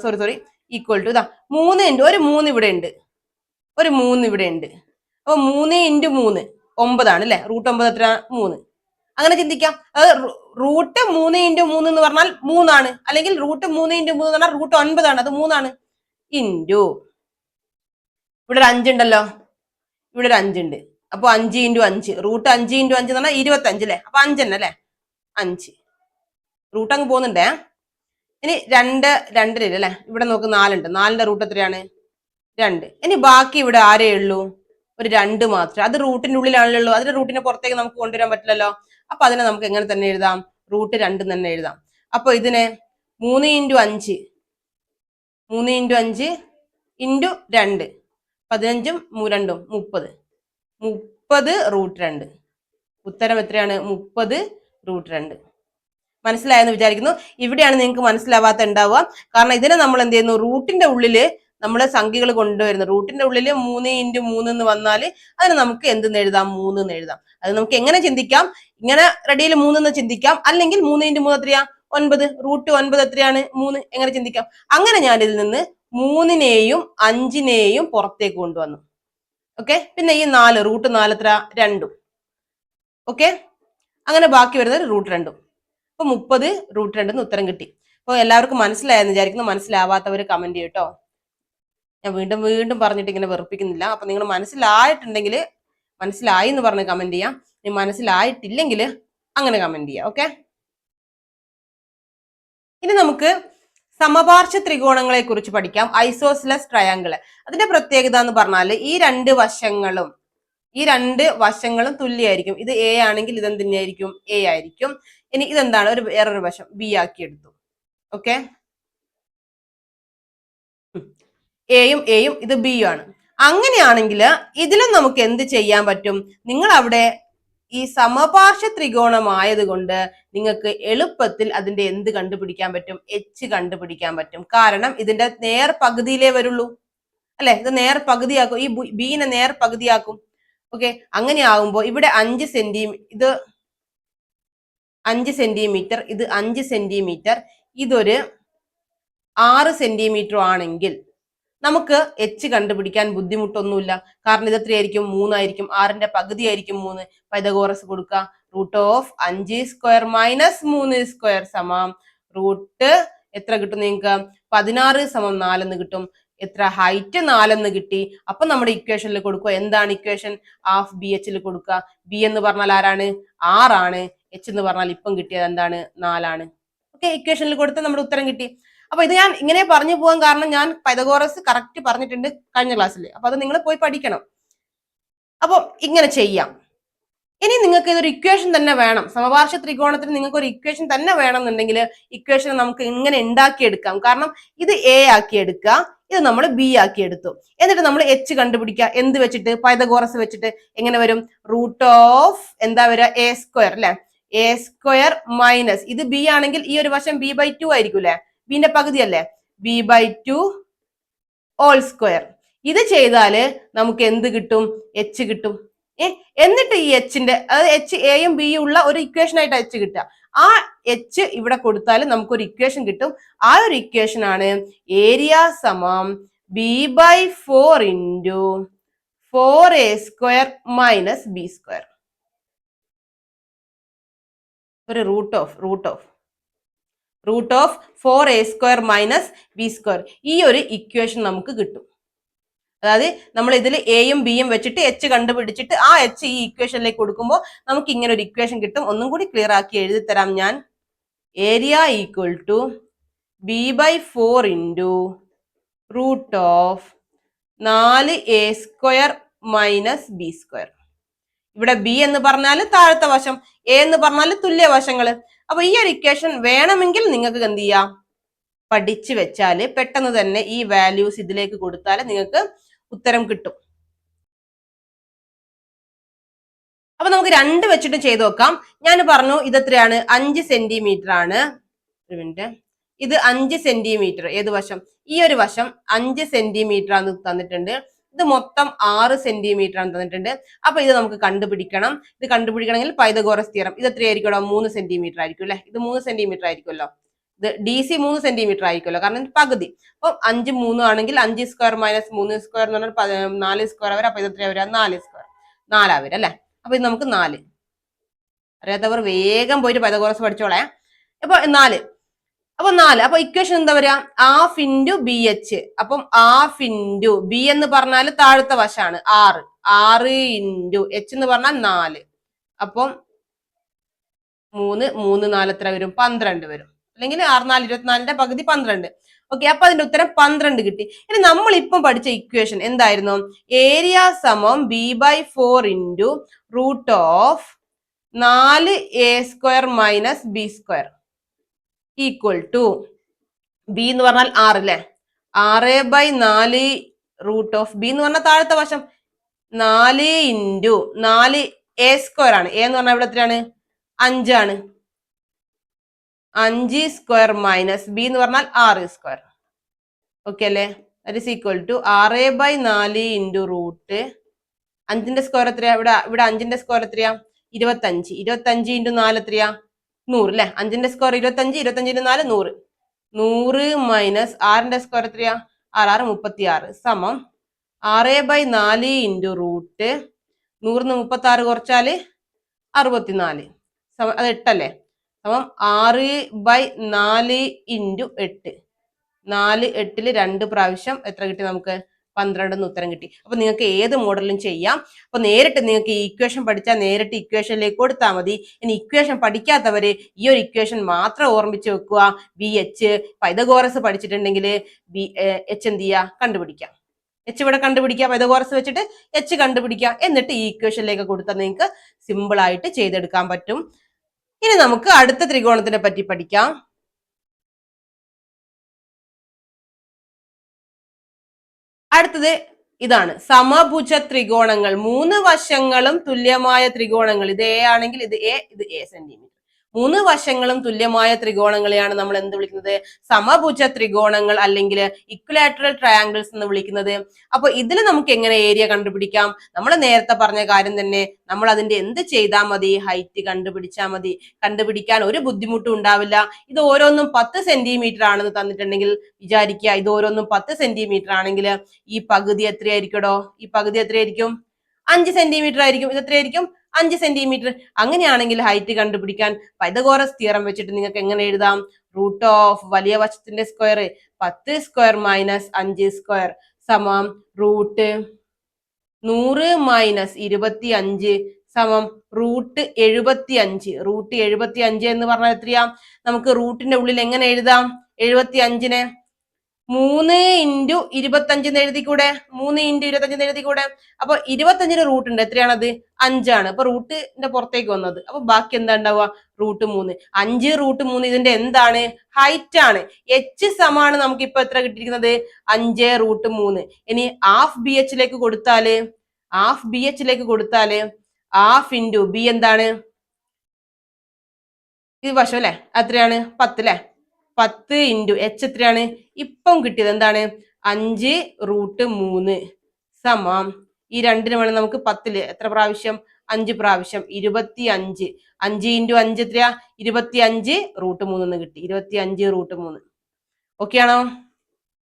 സോറി സോറി ഈക്വൽ ടു ഇതാ. മൂന്ന് ഇന്റു ഒരു മൂന്ന് ഇവിടെ ഉണ്ട് ഒരു മൂന്ന് ഇവിടെ ഉണ്ട് അപ്പൊ മൂന്ന് ഇന്റു മൂന്ന് ഒമ്പതാണ് അല്ലെ? റൂട്ട് ഒമ്പത് എത്ര മൂന്ന്. അങ്ങനെ ചിന്തിക്കാം. അത് റൂട്ട് മൂന്ന് ഇന്റു മൂന്ന് എന്ന് പറഞ്ഞാൽ മൂന്നാണ്. അല്ലെങ്കിൽ റൂട്ട് മൂന്ന് ഇന്റു മൂന്ന് പറഞ്ഞാൽ റൂട്ട് ഒൻപതാണ്. അത് മൂന്നാണ്. ഇന്റു. ഇവിടെ ഒരു അഞ്ചുണ്ടല്ലോ ഇവിടെ ഒരു അഞ്ചുണ്ട് അപ്പൊ അഞ്ച് ഇന്റു അഞ്ച്. റൂട്ട് അഞ്ച് ഇന്റു അഞ്ച് എന്ന് പറഞ്ഞാൽ ഇരുപത്തി അഞ്ച് അല്ലേ? അപ്പൊ അഞ്ച് തന്നെ അല്ലേ? അഞ്ച്. റൂട്ട് അങ്ങ് പോകുന്നുണ്ടേ? ഇനി രണ്ട് രണ്ടിലില്ല അല്ലേ? ഇവിടെ നോക്ക് നാലുണ്ട്. നാലിന്റെ റൂട്ട് എത്രയാണ്? രണ്ട്. ഇനി ബാക്കി ഇവിടെ ആരേ ഉള്ളൂ? ഒരു രണ്ട് മാത്രം. അത് റൂട്ടിന്റെ ഉള്ളിലാണല്ലോ ഉള്ളൂ. അതിന്റെ റൂട്ടിനെ പുറത്തേക്ക് നമുക്ക് കൊണ്ടുവരാൻ പറ്റില്ലല്ലോ. അപ്പൊ അതിനെ നമുക്ക് എങ്ങനെ തന്നെ എഴുതാം? റൂട്ട് രണ്ട് തന്നെ എഴുതാം. അപ്പൊ ഇതിനെ മൂന്ന് ഇന്റു അഞ്ച്. മൂന്ന് ഇന്റു അഞ്ച് ഇന്റു രണ്ട്. പതിനഞ്ചും രണ്ടും. മുപ്പത്. മുപ്പത് റൂട്ട് രണ്ട്. ഉത്തരം എത്രയാണ്? മുപ്പത് റൂട്ട് രണ്ട്. മനസ്സിലായെന്ന് വിചാരിക്കുന്നു. ഇവിടെയാണ് നിങ്ങൾക്ക് മനസ്സിലാവാത്ത ഉണ്ടാവുക. കാരണം ഇതിനെ നമ്മൾ എന്ത് ചെയ്യുന്നു? റൂട്ടിന്റെ ഉള്ളിൽ നമ്മൾ സംഖ്യകൾ കൊണ്ടുവരുന്നു. റൂട്ടിന്റെ ഉള്ളിൽ മൂന്ന് ഇന്റു മൂന്ന് എന്ന് വന്നാൽ അതിന് നമുക്ക് എന്തെന്ന് എഴുതാം? മൂന്ന് എന്ന് എഴുതാം. അത് നമുക്ക് എങ്ങനെ ചിന്തിക്കാം? ഇങ്ങനെ റെഡിയിൽ മൂന്ന് എന്ന് ചിന്തിക്കാം. അല്ലെങ്കിൽ മൂന്ന് ഇന്റു മൂന്ന് എത്രയാ? ഒൻപത്. റൂട്ട് ഒൻപത് എത്രയാണ്? മൂന്ന്. എങ്ങനെ ചിന്തിക്കാം? അങ്ങനെ ഞാൻ ഇതിൽ നിന്ന് മൂന്നിനെയും അഞ്ചിനെയും പുറത്തേക്ക് കൊണ്ടുവന്നു. ഓക്കെ പിന്നെ ഈ നാല് റൂട്ട് നാല് എത്ര രണ്ടും. ഓക്കെ അങ്ങനെ ബാക്കി വരുന്നത് റൂട്ട് രണ്ടും. അപ്പൊ മുപ്പത് റൂട്ട് രണ്ടെന്ന് ഉത്തരം കിട്ടി. അപ്പോൾ എല്ലാവർക്കും മനസ്സിലായെന്ന് വിചാരിക്കുന്നു. മനസ്സിലാവാത്തവർ കമന്റ് ചെയ്യട്ടോ. ഞാൻ വീണ്ടും വീണ്ടും പറഞ്ഞിട്ട് ഇങ്ങനെ വെറുപ്പിക്കുന്നില്ല. അപ്പൊ നിങ്ങൾ മനസ്സിലായിട്ടുണ്ടെങ്കിൽ മനസ്സിലായി എന്ന് പറഞ്ഞ് കമന്റ് ചെയ്യാം. ഇനി മനസ്സിലായിട്ടില്ലെങ്കിൽ അങ്ങനെ കമന്റ് ചെയ്യാം. ഓക്കെ ഇനി നമുക്ക് സമപാർശ്വ ത്രികോണങ്ങളെ കുറിച്ച് പഠിക്കാം. ഐസോസിലസ് ട്രയാങ്കിൾ അതിന്റെ പ്രത്യേകത എന്ന് പറഞ്ഞാൽ ഈ രണ്ട് വശങ്ങളും ഈ രണ്ട് വശങ്ങളും തുല്യമായിരിക്കും. ഇത് എ ആണെങ്കിൽ ഇതെന്ത് തന്നെയായിരിക്കും എ ആയിരിക്കും. ഇനി ഇതെന്താണ്? ഒരു വേറൊരു വശം. ബി ആക്കി എടുത്തു ഓക്കെ എയും എയും ഇത് ബിയും ആണ് അങ്ങനെയാണെങ്കിൽ ഇതിലും നമുക്ക് എന്ത് ചെയ്യാൻ പറ്റും? നിങ്ങൾ അവിടെ ഈ സമപാർശ്വ ത്രികോണമായത് കൊണ്ട് നിങ്ങൾക്ക് എളുപ്പത്തിൽ അതിന്റെ എന്ത് കണ്ടുപിടിക്കാൻ പറ്റും? എച്ച് കണ്ടുപിടിക്കാൻ പറ്റും. കാരണം ഇതിന്റെ നേർ പകുതിയിലേ വരുള്ളൂ. അല്ലെ? ഇത് നേർ പകുതിയാക്കും. ഈ ബീനെ നേർ പകുതിയാക്കും. ഓക്കെ അങ്ങനെ ആകുമ്പോൾ ഇവിടെ അഞ്ച് സെന്റി ഇത് അഞ്ച് സെന്റിമീറ്റർ ഇത് അഞ്ച് സെന്റിമീറ്റർ ഇതൊരു ആറ് സെന്റിമീറ്റർ ആണെങ്കിൽ നമുക്ക് എച്ച് കണ്ടുപിടിക്കാൻ ബുദ്ധിമുട്ടൊന്നുമില്ല. കാരണം ഇത് എത്രയായിരിക്കും? മൂന്നായിരിക്കും. ആറിന്റെ പകുതി ആയിരിക്കും മൂന്ന്. പൈതഗോറസ് കൊടുക്കുക. റൂട്ട് ഓഫ് അഞ്ച് സ്ക്വയർ മൈനസ് മൂന്ന് സ്ക്വയർ സമം. റൂട്ട് എത്ര കിട്ടും നിങ്ങൾക്ക്? പതിനാറ് സമം നാലെന്ന് കിട്ടും. എത്ര? ഹൈറ്റ് നാലെന്ന് കിട്ടി. അപ്പൊ നമ്മുടെ ഇക്വേഷനിൽ കൊടുക്കുക. എന്താണ് ഇക്വേഷൻ ഹാഫ് ബി എച്ചിൽ കൊടുക്കുക. ബി എന്ന് പറഞ്ഞാൽ ആരാണ്? ആറാണ് എച്ച് എന്ന് പറഞ്ഞാൽ ഇപ്പം കിട്ടിയത് എന്താണ്? നാലാണ്. ഓക്കെ ഇക്വേഷനിൽ കൊടുത്ത് നമ്മുടെ ഉത്തരം കിട്ടി. അപ്പൊ ഇത് ഞാൻ ഇങ്ങനെ പറഞ്ഞു പോകാൻ കാരണം ഞാൻ പൈതഗോറസ് കറക്റ്റ് പറഞ്ഞിട്ടുണ്ട് കഴിഞ്ഞ ക്ലാസ്സിൽ അപ്പൊ അത് നിങ്ങൾ പോയി പഠിക്കണം. അപ്പൊ ഇങ്ങനെ ചെയ്യാം. ഇനി നിങ്ങൾക്ക് ഇതൊരു ഇക്വേഷൻ തന്നെ വേണം. സമപാർശ്വ ത്രികോണത്തിന് നിങ്ങൾക്ക് ഒരു ഇക്വേഷൻ തന്നെ വേണമെന്നുണ്ടെങ്കിൽ ഇക്വേഷൻ നമുക്ക് ഇങ്ങനെ ഉണ്ടാക്കിയെടുക്കാം. കാരണം ഇത് എ ആക്കി എടുക്കുക ഇത് നമ്മൾ ബി ആക്കി എടുത്തു. എന്നിട്ട് നമ്മൾ എച്ച് കണ്ടുപിടിക്കുക. എന്ത് വെച്ചിട്ട്? പൈതഗോറസ് വെച്ചിട്ട് എങ്ങനെ വരും? റൂട്ട് ഓഫ് എന്താ വരിക? എ സ്ക്വയർ അല്ലെ എ സ്ക്വയർ മൈനസ് ഇത് ബി ആണെങ്കിൽ ഈ ഒരു വശം ബി ബൈ ടു ആയിരിക്കും അല്ലെ ബിന്റെ പകുതി അല്ലേ B by two all square ഇത് ചെയ്താൽ നമുക്ക് എന്ത് കിട്ടും? എച്ച് കിട്ടും. ഏ എന്നിട്ട് ഈ എച്ചിന്റെ അതായത് എച്ച് എയും ബിയും ഉള്ള ഒരു ഇക്വേഷൻ ആയിട്ട് എച്ച് കിട്ടുക. ആ എച്ച് ഇവിടെ കൊടുത്താൽ നമുക്കൊരു ഇക്വേഷൻ കിട്ടും. ആ ഒരു ഇക്വേഷൻ ആണ് ഏരിയ സമം B by four into four A square minus B square ഒരു root of root of root of four A square minus B square. ഈ ഒരു ഇക്വേഷൻ നമുക്ക് കിട്ടും. അതായത് നമ്മൾ ഇതിൽ എയും ബിയും വെച്ചിട്ട് എച്ച് കണ്ടുപിടിച്ചിട്ട് ആ എച്ച് ഈ ഇക്വേഷനിലേക്ക് കൊടുക്കുമ്പോൾ നമുക്ക് ഇങ്ങനെ ഒരു ഇക്വേഷൻ കിട്ടും. ഒന്നും കൂടി ക്ലിയർ ആക്കി എഴുതി തരാം ഞാൻ. Area equal to B by four into root of നാല് A square minus B square ഇവിടെ ബി എന്ന് പറഞ്ഞാൽ താഴത്തെ വശം എ എന്ന് പറഞ്ഞാൽ തുല്യ വശങ്ങൾ. അപ്പൊ ഈ ഒരു ഇക്വേഷൻ വേണമെങ്കിൽ നിങ്ങൾക്ക് എന്ത് ചെയ്യാം? പഠിച്ചു വെച്ചാൽ പെട്ടെന്ന് തന്നെ ഈ വാല്യൂസ് ഇതിലേക്ക് കൊടുത്താൽ നിങ്ങൾക്ക് ഉത്തരം കിട്ടും. അപ്പൊ നമുക്ക് രണ്ട് വെച്ചിട്ട് ചെയ്ത് നോക്കാം. ഞാൻ പറഞ്ഞു ഇത് എത്രയാണ്? അഞ്ച് സെന്റിമീറ്റർ ആണ്. ഒരു മിനിറ്റ് ഇത് അഞ്ച് സെന്റിമീറ്റർ ഏത് വശം? ഈ ഒരു വശം അഞ്ച് സെന്റിമീറ്റർ ആണ് തന്നിട്ടുണ്ട്. ഇത് മൊത്തം ആറ് സെന്റിമീറ്റർ ആണ് തന്നിട്ടുണ്ട്. അപ്പൊ ഇത് നമുക്ക് കണ്ടുപിടിക്കണം. ഇത് കണ്ടുപിടിക്കണമെങ്കിൽ പൈതഗോറസ് തീരം ഇത് എത്രയായിരിക്കും മൂന്ന് സെന്റിമീറ്റർ ആയിരിക്കും അല്ലെ? ഇത് മൂന്ന് സെന്റിമീറ്റർ ആയിരിക്കുമല്ലോ. ഇത് ഡി സി മൂന്ന് സെന്റിമീറ്റർ ആയിരിക്കുമല്ലോ. കാരണം പകുതി. അപ്പം അഞ്ച് മൂന്ന് ആണെങ്കിൽ അഞ്ച് സ്ക്വയർ മൈനസ് മൂന്ന് സ്ക്വയർ എന്ന് പറഞ്ഞാൽ നാല് സ്ക്വയർ വരെ. അപ്പൊ ഇത് എത്രയാ വരിക? നാല് സ്ക്വയർ നാലാ വരും അല്ലെ? അപ്പൊ ഇത് നമുക്ക് നാല്. അറിയാത്തവർ വേഗം പോയിട്ട് പൈതഗോറസ് പഠിച്ചോളേ. അപ്പൊ നാല്. അപ്പൊ നാല്. അപ്പൊ ഇക്വേഷൻ എന്താ പറയാ ആഫ് ഇന്റു ബി എച്ച് അപ്പം ആഫ് ഇന്റു ബി എന്ന് പറഞ്ഞാൽ താഴത്തെ വശമാണ് ആറ്. ആറ് ഇന്റു എച്ച് എന്ന് പറഞ്ഞാൽ നാല്. അപ്പം മൂന്ന് മൂന്ന് നാല് എത്ര വരും? പന്ത്രണ്ട് വരും. അല്ലെങ്കിൽ ആറ് നാല് ഇരുപത്തിനാലിന്റെ പകുതി പന്ത്രണ്ട്. ഓക്കെ അപ്പൊ അതിന്റെ ഉത്തരം പന്ത്രണ്ട് കിട്ടി. ഇനി നമ്മൾ ഇപ്പം പഠിച്ച ഇക്വേഷൻ എന്തായിരുന്നു? ഏരിയ സമം B by four into root of നാല് A square minus B square equal to B എന്ന് പറഞ്ഞാൽ ആറ് അല്ലേ ആറ് ബൈ നാല് റൂട്ട് ഓഫ് ബി എന്ന് പറഞ്ഞാൽ താഴത്തെ വശം. നാല് ഇന്റു നാല് എ സ്ക്വയർ ആണ്. എ എന്ന് പറഞ്ഞാൽ ഇവിടെ എത്രയാണ്? അഞ്ചാണ് അഞ്ച് സ്ക്വയർ മൈനസ് ബി എന്ന് പറഞ്ഞാൽ ആറ് സ്ക്വയർ ഓക്കെ അല്ലേ? ദറ്റ് ഇസ് ഈക്വൽ ടു ആറ് ബൈ നാല് ഇന്റു റൂട്ട് അഞ്ചിന്റെ സ്ക്വയർ എത്രയാ? ഇവിടെ ഇവിടെ അഞ്ചിന്റെ സ്ക്വയർ എത്രയാ? ഇരുപത്തഞ്ച്. ഇരുപത്തഞ്ച് ഇന്റു നാല് എത്രയാ? നൂറ് അല്ലെ അഞ്ചിന്റെ സ്ക്വയർ ഇരുപത്തഞ്ച് ഇരുപത്തഞ്ച് ഇന്റു നാല് നൂറ്. നൂറ് മൈനസ് ആറിന്റെ സ്ക്വയർ എത്രയാ? ആറ് ആറ് മുപ്പത്തി ആറ് സമം ആറ് ബൈ നാല് ഇന്റു റൂട്ട് നൂറിന് മുപ്പത്തി ആറ് കുറച്ചാൽ അറുപത്തിനാല്. സമം അത് എട്ടല്ലേ? സമം ആറ് ബൈ നാല് ഇന്റു എട്ട്. നാല് എട്ടിൽ രണ്ട് പ്രാവശ്യം എത്ര കിട്ടി നമുക്ക്? പന്ത്രണ്ടെന്ന് ഉത്തരം കിട്ടി. അപ്പൊ നിങ്ങൾക്ക് ഏത് മോഡലും ചെയ്യാം. അപ്പൊ നേരിട്ട് നിങ്ങൾക്ക് ഈ ഇക്വേഷൻ പഠിച്ചാൽ നേരിട്ട് ഇക്വേഷനിലേക്ക് കൊടുത്താൽ മതി. ഇനി ഇക്വേഷൻ പഠിക്കാത്തവര് ഈ ഒരു ഇക്വേഷൻ മാത്രം ഓർമ്മിച്ച് വെക്കുക. ബി എച്ച് പൈതഗോറസ് പഠിച്ചിട്ടുണ്ടെങ്കിൽ ബി എച്ച് എന്ത് ചെയ്യുക? കണ്ടുപിടിക്കാം. എച്ച് ഇവിടെ കണ്ടുപിടിക്കുക പൈതഗോറസ് വെച്ചിട്ട് എച്ച് കണ്ടുപിടിക്കുക. എന്നിട്ട് ഈ ഇക്വേഷനിലേക്ക് കൊടുത്താൽ നിങ്ങൾക്ക് സിമ്പിൾ ആയിട്ട് ചെയ്തെടുക്കാൻ പറ്റും. ഇനി നമുക്ക് അടുത്ത ത്രികോണത്തിനെ പറ്റി പഠിക്കാം. അടുത്തത് ഇതാണ്. സമഭുജ ത്രികോണങ്ങൾ. മൂന്ന് വശങ്ങളും തുല്യമായ ത്രികോണങ്ങൾ. ഇത് എ ആണെങ്കിൽ ഇത് എ ഇത് എ സെന്റിമീറ്റർ മൂന്ന് വശങ്ങളും തുല്യമായ ത്രികോണങ്ങളെയാണ് നമ്മൾ എന്ത് വിളിക്കുന്നത്? സമഭുജ ത്രികോണങ്ങൾ അല്ലെങ്കിൽ ഇക്വലാറ്ററൽ ട്രയാങ്കിൾസ് എന്ന് വിളിക്കുന്നത്. അപ്പൊ ഇതിൽ നമുക്ക് എങ്ങനെ ഏരിയ കണ്ടുപിടിക്കാം? നമ്മൾ നേരത്തെ പറഞ്ഞ കാര്യം തന്നെ നമ്മൾ അതിന്റെ എന്ത് ചെയ്താൽ മതി? ഹൈറ്റ് കണ്ടുപിടിച്ചാൽ മതി. കണ്ടുപിടിക്കാൻ ഒരു ബുദ്ധിമുട്ടും ഉണ്ടാവില്ല. ഇത് ഓരോന്നും പത്ത് സെന്റിമീറ്റർ ആണെന്ന് തന്നിട്ടുണ്ടെങ്കിൽ വിചാരിക്കുക ഇത് ഓരോന്നും പത്ത് സെന്റിമീറ്റർ ആണെങ്കിൽ ഈ പകുതി എത്രയായിരിക്കടോ? ഈ പകുതി എത്രയായിരിക്കും? അഞ്ച് സെന്റിമീറ്റർ ആയിരിക്കും. ഇത് എത്രയായിരിക്കും? അഞ്ച് സെന്റിമീറ്റർ അങ്ങനെയാണെങ്കിൽ ഹൈറ്റ് കണ്ടുപിടിക്കാൻ പൈതഗോറസ് തിയറം വെച്ചിട്ട് നിങ്ങൾക്ക് എങ്ങനെ എഴുതാം? റൂട്ട് ഓഫ് വലിയ വശത്തിന്റെ സ്ക്വയർ പത്ത് സ്ക്വയർ മൈനസ് അഞ്ച് സ്ക്വയർ സമം റൂട്ട് നൂറ് മൈനസ് ഇരുപത്തി അഞ്ച് സമം റൂട്ട് എഴുപത്തി അഞ്ച് റൂട്ട് എഴുപത്തി അഞ്ച് എന്ന് പറഞ്ഞാൽ എത്രയാ? നമുക്ക് റൂട്ടിന്റെ ഉള്ളിൽ എങ്ങനെ എഴുതാം? എഴുപത്തി അഞ്ചിനെ മൂന്ന് ഇന്റു ഇരുപത്തഞ്ചെന്ന് എഴുതിക്കൂടെ മൂന്ന് ഇന്റു ഇരുപത്തഞ്ചെന്ന് എഴുതിക്കൂടെ അപ്പൊ ഇരുപത്തഞ്ചിന് റൂട്ട് ഉണ്ട്. എത്രയാണത്? അഞ്ചാണ്. അപ്പൊ റൂട്ടിന്റെ പുറത്തേക്ക് വന്നത്. അപ്പൊ ബാക്കി എന്താ ഉണ്ടാവുക? റൂട്ട് മൂന്ന്. അഞ്ച് റൂട്ട് മൂന്ന് ഇതിന്റെ എന്താണ്? ഹൈറ്റ് ആണ്. എച്ച് സമാണ് നമുക്ക് ഇപ്പൊ എത്ര കിട്ടിയിരിക്കുന്നത്? അഞ്ച് റൂട്ട് മൂന്ന്. ഇനി ഹാഫ് ബി എച്ചിലേക്ക് കൊടുത്താൽ ഹാഫ് ബി എച്ചിലേക്ക് കൊടുത്താൽ ഹാഫ് ഇന്റു ബി എന്താണ്? ഇത് വശം അല്ലെ? എത്രയാണ്? പത്ത് അല്ലെ? പത്ത് ഇന്റു എച്ച് എത്രയാണ്? ഇപ്പം കിട്ടിയത് എന്താണ്? അഞ്ച് റൂട്ട് മൂന്ന് സമം. ഈ രണ്ടിന് വേണം നമുക്ക് പത്തിൽ. എത്ര പ്രാവശ്യം? അഞ്ച് പ്രാവശ്യം. ഇരുപത്തി അഞ്ച് അഞ്ച് ഇന്റു അഞ്ച് എത്രയാ? ഇരുപത്തി അഞ്ച് റൂട്ട് മൂന്ന് എന്ന് കിട്ടി. ഇരുപത്തി അഞ്ച് റൂട്ട് മൂന്ന്. ഓക്കെ ആണോ?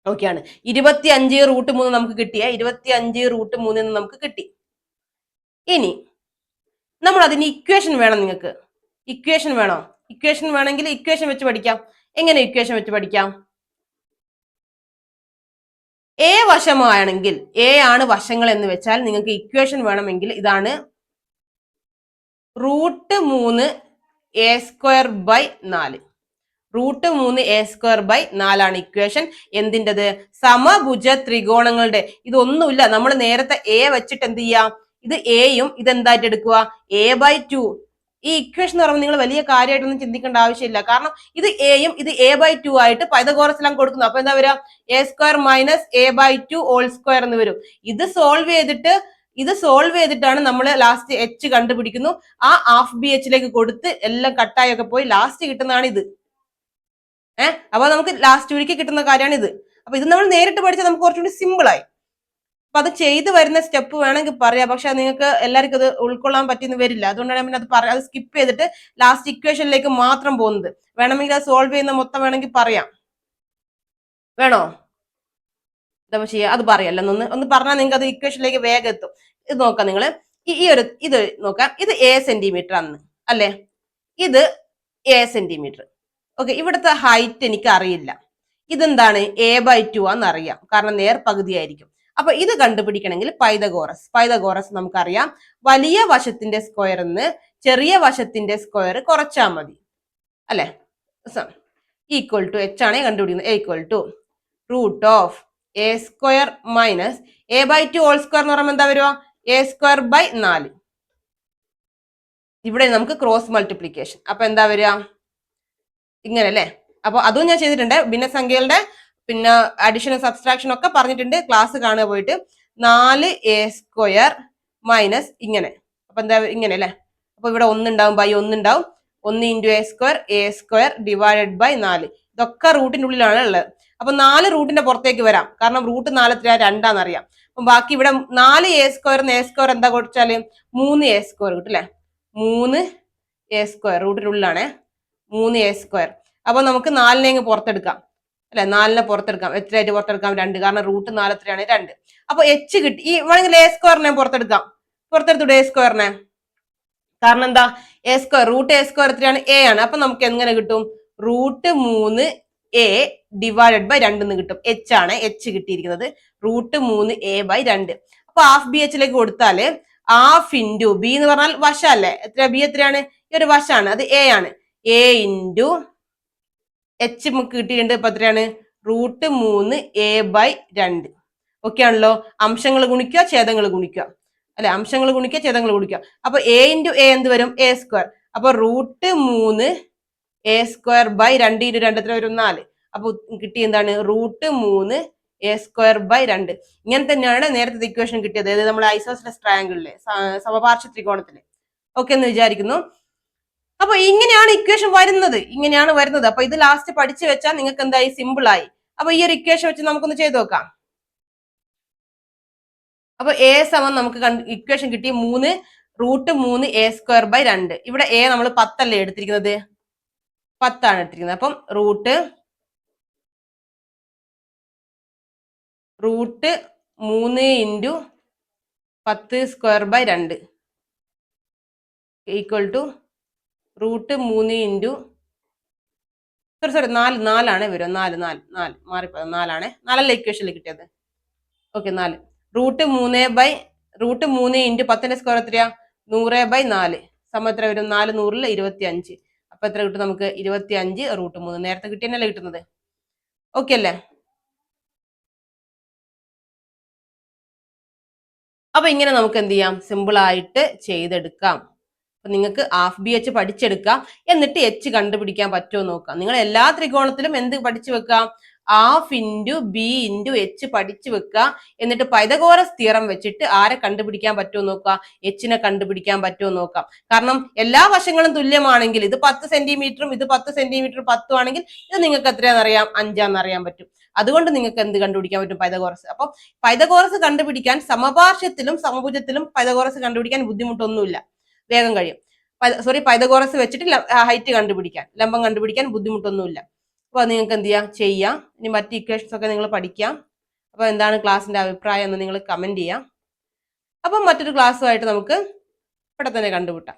ഓക്കെ ആണ്. ഇരുപത്തി അഞ്ച് റൂട്ട് മൂന്ന് നമുക്ക് കിട്ടിയ ഇരുപത്തി അഞ്ച് റൂട്ട് മൂന്ന് എന്ന് നമുക്ക് കിട്ടി. ഇനി നമ്മൾ അതിന് ഇക്വേഷൻ വേണം നിങ്ങൾക്ക്. ഇക്വേഷൻ വേണോ? ഇക്വേഷൻ വേണമെങ്കിൽ ഇക്വേഷൻ വെച്ച് പഠിക്കാം. എങ്ങനെ ഇക്വേഷൻ വെച്ച് പഠിക്കാം? എ വശമാണെങ്കിൽ എ ആണ് വശങ്ങൾ എന്ന് വെച്ചാൽ നിങ്ങൾക്ക് ഇക്വേഷൻ വേണമെങ്കിൽ ഇതാണ് റൂട്ട് മൂന്ന് എ സ്ക്വയർ ബൈ നാല്. റൂട്ട് മൂന്ന് എ സ്ക്വയർ ബൈ നാലാണ് ഇക്വേഷൻ എന്തിന്റെത്? സമഭുജ ത്രികോണങ്ങളുടെ. ഇതൊന്നുമില്ല. നമ്മൾ നേരത്തെ എ വെച്ചിട്ട് എന്ത് ചെയ്യാം? ഇത് എയും ഇത് എന്തായിട്ട് എടുക്കുക? എ ബൈ ടു ഈ ഇക്വേഷൻ എന്ന് പറയുമ്പോൾ നിങ്ങൾ വലിയ കാര്യമായിട്ടൊന്നും ചിന്തിക്കേണ്ട ആവശ്യമില്ല. കാരണം ഇത് എയും ഇത് എ ബൈ ടു ആയിട്ട് പൈതഗോറസിലാണ് കൊടുക്കുന്നു. അപ്പൊ എന്താ വരിക? A square minus A by two all square എന്ന് വരും. ഇത് സോൾവ് ചെയ്തിട്ട് ഇത് സോൾവ് ചെയ്തിട്ടാണ് നമ്മൾ ലാസ്റ്റ് എച്ച് കണ്ടുപിടിക്കുന്നു. ആ ഹാഫ് ബി എച്ചിലേക്ക് കൊടുത്ത് എല്ലാം കട്ടായൊക്കെ പോയി. ലാസ്റ്റ് കിട്ടുന്നതാണ് ഇത്. ഏഹ് അപ്പൊ നമുക്ക് ലാസ്റ്റ് ഒരിക്കൽ കിട്ടുന്ന കാര്യമാണ് ഇത്. അപ്പൊ ഇത് നമ്മൾ നേരിട്ട് പഠിച്ചാൽ നമുക്ക് കുറച്ചുകൂടി സിമ്പിൾ ആയി. അപ്പൊ അത് ചെയ്തു വരുന്ന സ്റ്റെപ്പ് വേണമെങ്കിൽ പറയാം. പക്ഷെ നിങ്ങൾക്ക് എല്ലാവർക്കും അത് ഉൾക്കൊള്ളാൻ പറ്റിയെന്ന് വരില്ല. അതുകൊണ്ടാണ് പിന്നെ അത് പറയാം അത് സ്കിപ്പ് ചെയ്തിട്ട് ലാസ്റ്റ് ഇക്വേഷനിലേക്ക് മാത്രം പോകുന്നത്. വേണമെങ്കിൽ അത് സോൾവ് ചെയ്യുന്ന മൊത്തം വേണമെങ്കിൽ പറയാം. വേണോ? എന്താ ചെയ്യാ അത് പറയാമല്ലോ ഒന്ന് ഒന്ന് പറഞ്ഞാൽ നിങ്ങൾക്ക് അത് ഇക്വേഷനിലേക്ക് വേഗം എത്തും. ഇത് നോക്കാം നിങ്ങൾ ഈ ഒരു ഇത് നോക്കാം. ഇത് എ സെന്റിമീറ്റർ ആണ് അല്ലേ? ഇത് എ സെന്റിമീറ്റർ ഓക്കെ ഇവിടുത്തെ ഹൈറ്റ് എനിക്ക് അറിയില്ല. ഇതെന്താണ്? എ ബൈ ടു ആണെന്ന് അറിയാം. കാരണം നേർ പകുതിയായിരിക്കും. അപ്പൊ ഇത് കണ്ടുപിടിക്കണമെങ്കിൽ പൈതഗോറസ്. പൈതഗോറസ് നമുക്കറിയാം. വലിയ വശത്തിന്റെ സ്ക്വയർ എന്ന് ചെറിയ വശത്തിന്റെ സ്ക്വയർ കുറച്ചാൽ മതി. അല്ലെ? ഈക്വൽ ടു എച്ച് ആണ് കണ്ടുപിടിക്കുന്നത്. Equal to root of A square minus A by two whole square എന്ന് പറയുമ്പോൾ എന്താ വരുക എ സ്ക്വയർ ബൈ നാല്. ഇവിടെ നമുക്ക് ക്രോസ് മൾട്ടിപ്ലിക്കേഷൻ അപ്പൊ എന്താ വരിക ഇങ്ങനെ അല്ലേ? അപ്പൊ അതും ഞാൻ ചെയ്തിട്ടുണ്ട്. ഭിന്നസംഖ്യകളുടെ പിന്നെ അഡീഷനും സബ്സ്ട്രാക്ഷനും ഒക്കെ പറഞ്ഞിട്ടുണ്ട്. ക്ലാസ് കാണുക പോയിട്ട് നാല് എ സ്ക്വയർ മൈനസ് ഇങ്ങനെ. അപ്പൊ എന്താ ഇങ്ങനെ അല്ലേ? അപ്പൊ ഇവിടെ ഒന്നുണ്ടാവും ബൈ ഒന്നുണ്ടാവും ഒന്ന് into A square A square divided by നാല്. ഇതൊക്കെ റൂട്ടിന്റെ ഉള്ളിലാണ് ഉള്ളത്. അപ്പൊ നാല് റൂട്ടിന്റെ പുറത്തേക്ക് വരാം. കാരണം റൂട്ട് നാല് എത്ര രണ്ടാന്നറിയാം. അപ്പൊ ബാക്കി ഇവിടെ നാല് എ സ്ക്വയർ എ സ്ക്വയർ എന്താ കൊടുത്താൽ? മൂന്ന് എ സ്ക്വയർ കിട്ടും അല്ലെ? മൂന്ന് എ സ്ക്വയർ റൂട്ടിനുള്ളിലാണേ മൂന്ന് എ സ്ക്വയർ അപ്പൊ നമുക്ക് നാലിനെ പുറത്തെടുക്കാം. അല്ലെ? നാലിനെ പുറത്തെടുക്കാം. എത്രയായിട്ട് പുറത്തെടുക്കാം? രണ്ട്. കാരണം റൂട്ട് നാല് എത്രയാണ്? രണ്ട്. അപ്പൊ എച്ച് കിട്ടി. ഈ വേണമെങ്കിൽ എ സ്ക്വയറിനെ പുറത്തെടുക്കാം. പുറത്തെടുത്തൂടെ എ സ്ക്വയറിനെ കാരണം എന്താ? A square root A square എത്രയാണ്? എ ആണ്. അപ്പൊ നമുക്ക് എങ്ങനെ കിട്ടും? റൂട്ട് മൂന്ന് എ ഡിവൈഡഡ് ബൈ രണ്ട് എന്ന് കിട്ടും. എച്ച് ആണ് എച്ച് കിട്ടിയിരിക്കുന്നത്. റൂട്ട് മൂന്ന് എ ബൈ രണ്ട്. അപ്പൊ ഹാഫ് ബി എച്ചിലേക്ക് കൊടുത്താൽ ഹാഫ് ഇന്റു ബി എന്ന് പറഞ്ഞാൽ വശ അല്ലേ? എത്ര? ബി എത്രയാണ്? ഈ ഒരു വശാണ് അത് എ ആണ്. എ ഇന്റു എച്ച് നമുക്ക് കിട്ടിയിട്ടുണ്ട് ഇപ്പൊ എത്രയാണ്? റൂട്ട് മൂന്ന് എ ബൈ രണ്ട്. ഓക്കെ ആണല്ലോ? അംശങ്ങൾ ഗുണിക്കുക ഛേദങ്ങൾ ഗുണിക്കുക. അല്ലെ? അംശങ്ങൾ ഗുണിക്കുക ഛേദങ്ങൾ ഗുണിക്കുക. അപ്പൊ എ ഇന്റു എ എന്ത് വരും? എ സ്ക്വയർ അപ്പൊ റൂട്ട് മൂന്ന് എ സ്ക്വയർ ബൈ രണ്ട് ഇന്റു രണ്ട് എത്ര വരും? നാല്. അപ്പൊ കിട്ടിയ എന്താണ്? റൂട്ട് മൂന്ന് എ സ്ക്വയർ ബൈ രണ്ട്. ഇങ്ങനെ തന്നെയാണ് നേരത്തെ ഇക്വേഷൻ കിട്ടിയത്. അതായത് നമ്മുടെ ഐസോസിലെ ട്രയാങ്കിളിലെ സമപാർശ്വ ത്രികോണത്തിലെ. ഓക്കെ എന്ന് വിചാരിക്കുന്നു. അപ്പൊ ഇങ്ങനെയാണ് ഇക്വേഷൻ വരുന്നത്. ഇങ്ങനെയാണ് വരുന്നത്. അപ്പൊ ഇത് ലാസ്റ്റ് പഠിച്ചു വെച്ചാൽ നിങ്ങൾക്ക് എന്തായി? സിമ്പിൾ ആയി. അപ്പൊ ഈ ഒരു ഇക്വേഷൻ വെച്ച് നമുക്കൊന്ന് ചെയ്ത് നോക്കാം. അപ്പൊ എ സമം നമുക്ക് ഇക്വേഷൻ കിട്ടി മൂന്ന് റൂട്ട് മൂന്ന് എ സ്ക്വയർ ബൈ രണ്ട്. ഇവിടെ എ നമ്മൾ പത്തല്ലേ എടുത്തിരിക്കുന്നത്? പത്താണ് എടുത്തിരിക്കുന്നത്. അപ്പം റൂട്ട് റൂട്ട് മൂന്ന് ഇന്റു പത്ത് സ്ക്വയർ ബൈ രണ്ട്. ഈക്വൽ ടു റൂട്ട് മൂന്ന് ഇന്റു സോറി സോറി നാല് നാലാണ് വരും. നാല് നാല് നാല്. മാറിപ്പോ നാലാണ്. നാലല്ല ഇക്വേഷനിൽ കിട്ടിയത്? ഓക്കെ നാല്. റൂട്ട് മൂന്ന് ബൈ റൂട്ട് മൂന്ന് ഇന്റു പത്തിന്റെ സ്ക്വയർ എത്രയാ? നൂറ് ബൈ നാല്. സമയം എത്ര വരും? നാല് നൂറിൽ ഇരുപത്തി അഞ്ച് അപ്പൊ എത്ര കിട്ടും നമുക്ക്? ഇരുപത്തി അഞ്ച് റൂട്ട് മൂന്ന്. നേരത്തെ കിട്ടിയല്ലേ കിട്ടുന്നത്? ഓക്കെ അല്ലേ? അപ്പൊ ഇങ്ങനെ നമുക്ക് എന്ത് ചെയ്യാം? സിമ്പിൾ ആയിട്ട് ചെയ്തെടുക്കാം. അപ്പൊ നിങ്ങൾക്ക് ഹാഫ് ബി എച്ച് പഠിച്ചെടുക്കാം. എന്നിട്ട് എച്ച് കണ്ടുപിടിക്കാൻ പറ്റുമോ നോക്കാം. നിങ്ങൾ എല്ലാ ത്രികോണത്തിലും എന്ത് പഠിച്ചു വെക്കാം? Half into B into H പഠിച്ചു വെക്കുക എന്നിട്ട് പൈതകോറസ് സ്ഥിരം വെച്ചിട്ട് ആരെ കണ്ടുപിടിക്കാൻ പറ്റുമോ നോക്കുക എച്ചിനെ കണ്ടുപിടിക്കാൻ പറ്റുമോ നോക്കാം. കാരണം എല്ലാ വശങ്ങളും തുല്യമാണെങ്കിൽ ഇത് പത്ത് സെന്റിമീറ്ററും ഇത് പത്ത് സെന്റിമീറ്റർ പത്തും ആണെങ്കിൽ ഇത് നിങ്ങൾക്ക് എത്രയാണെന്നറിയാം അറിയാം? അഞ്ചാന്ന് അറിയാൻ പറ്റും. അതുകൊണ്ട് നിങ്ങൾക്ക് എന്ത് കണ്ടുപിടിക്കാൻ പറ്റും? പൈതകോറസ് അപ്പം പൈതകോറസ് കണ്ടുപിടിക്കാൻ സമപാർശ്വത്തിലും സമഭുജത്തിലും പൈതകോറസ് കണ്ടുപിടിക്കാൻ ബുദ്ധിമുട്ടൊന്നുമില്ല. വേഗം കഴിയും. സോറി പൈതകോറസ് വെച്ചിട്ട് ഹൈറ്റ് കണ്ടുപിടിക്കാൻ. ലംബം കണ്ടുപിടിക്കാൻ ബുദ്ധിമുട്ടൊന്നുമില്ല. അപ്പോൾ നിങ്ങൾക്ക് എന്ത് ചെയ്യാം? ചെയ്യാം. ഇനി മറ്റ് ഇക്വേഷൻസ് ഒക്കെ നിങ്ങൾ പഠിക്കാം. അപ്പോൾ എന്താണ് ക്ലാസ്സിന്റെ അഭിപ്രായം എന്ന് നിങ്ങൾ കമന്റ് ചെയ്യാം. അപ്പം മറ്റൊരു ക്ലാസ്സുമായിട്ട് നമുക്ക് ഇവിടെ തന്നെ കണ്ടുപിട്ടാം